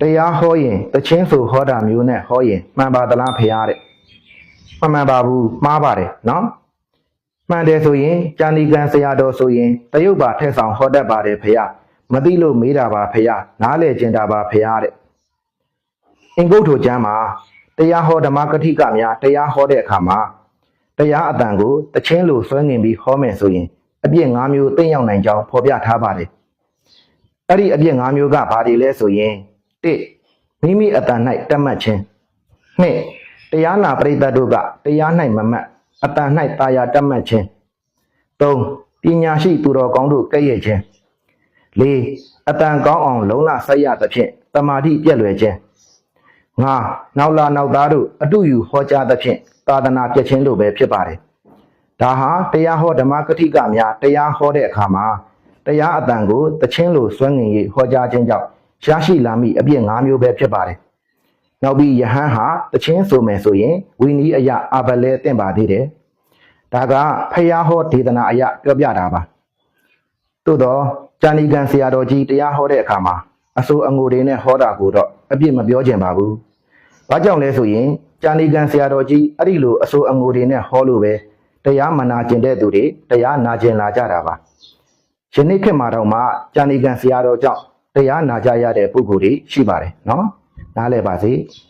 တရားဟောရင်တချင်းဆိုဟောတာမျိုးနဲ့ဟောရင်မှန်ပါသလားဖရားတဲ့မမှန်ပါဘူးမှားပါတယ်နော်မှန်တယ်ဆိုရင်ကြာဏီကံဆရာတော်ဆိုရင်တရုတ်ပါထက်ဆောင်ဟောတတ်ပါတယ်ဖရားမသိလို့မေးတာပါဖရားနားလေကျင်တာပါဖရားတဲ့အင်္ဂုတ္တကျမ်းမှာတရားဟောဓမ္မကတိကများတရားဟောတဲ့အခါမှာတရားအတန်ကိုတချင်းလိုဆွဲငင်ပြီးဟောမယ်ဆိုရင်အပြည့်၅မျိုးသိမ့်ရောက်နိုင်ကြောင်းဖော်ပြထားပါတယ်အဲ့ဒီအပြည့်၅မျိုးကဘာတွေလဲဆိုရင် ၁မိမိအတန်၌တက်မှတ်ခြင်း၂တရားနာပရိသတ်တို့ကတရား၌မမှတ်အတန်၌တာယာတက်မှတ်ခြင်း၃ပညာရှိသူတော်ကောင်းတို့ကဲ့ရဲ့ခြင်း၄အတန်ကောင်းအောင် လုံလဆက်ရသဖြင့်တမာတိပြည့်လွယ်ခြင်း၅နောက်လာနောက်သားတို့အတူယူဟောကြားသဖြင့်သာသနာပြည့်ခြင်းတို့ပဲဖြစ်ပါတယ်ဒါဟာတရားဟောဓမ္မကတိကများတရားဟောတဲ့အခါမှာတရားအတန်ကိုတခြင်းလိုစွန့်ငင်၍ဟောကြားခြင်းကြောင့် ရရှိလာမိအပြည့်၅မျိုးပဲဖြစ်ပါတယ်။နောက်ပြီးယဟန်ဟာတခြင်းဆိုမယ်ဆိုရင်ဝီနီးအယအဘလဲတင့်ပါသေးတယ်။ဒါကဖယားဟောဒေသနာအယပြောပြတာပါ။သို့တော့ဂျာနီကန်ဆရာတော်ကြီးတရားဟောတဲ့အခါမှာအဆိုအငိုတွေနဲ့ဟောတာကိုတော့အပြည့်မပြောချင်ပါဘူး။ဘာကြောင့်လဲဆိုရင်ဂျာနီကန်ဆရာတော်ကြီးအဲ့ဒီလိုအဆိုအငိုတွေနဲ့ဟောလို့ပဲတရားမနာကျင်တဲ့သူတွေတရားနာကျင်လာကြတာပါ။ယနေ့ခေတ်မှာတော့မှဂျာနီကန်ဆရာတော်ကြောင့် တရားနာကြရတဲ့ပုဂ္ဂိုလ်တွေရှိပါတယ်နော်။နားလည်ပါစေ။